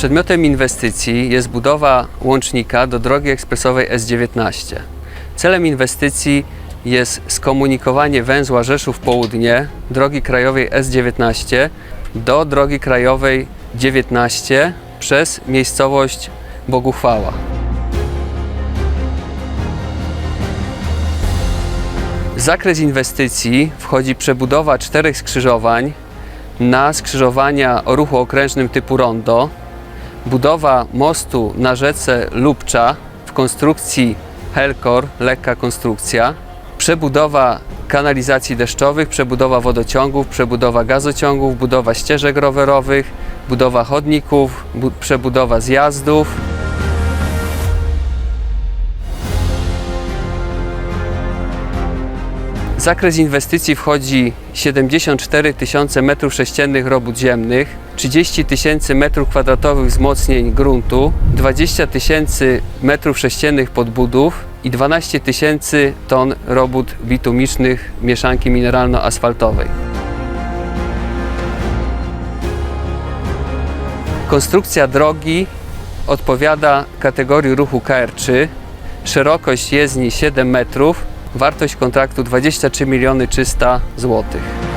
Przedmiotem inwestycji jest budowa łącznika do drogi ekspresowej S19. Celem inwestycji jest skomunikowanie węzła Rzeszów Południe, drogi krajowej S19 do drogi krajowej 19 przez miejscowość Boguchwała. W zakres inwestycji wchodzi przebudowa czterech skrzyżowań na skrzyżowania o ruchu okrężnym typu rondo, budowa mostu na rzece Lubcza w konstrukcji Helcor, lekka konstrukcja, przebudowa kanalizacji deszczowych, przebudowa wodociągów, przebudowa gazociągów, budowa ścieżek rowerowych, budowa chodników, bu- przebudowa zjazdów. W zakres inwestycji wchodzi 74 tysiące metrów sześciennych robót ziemnych, 30 tysięcy metrów kwadratowych wzmocnień gruntu, 20 tysięcy metrów sześciennych podbudów i 12 tysięcy ton robót bitumicznych mieszanki mineralno-asfaltowej. Konstrukcja drogi odpowiada kategorii ruchu KR3. Szerokość jezdni 7 metrów, wartość kontraktu 23 miliony 300 złotych.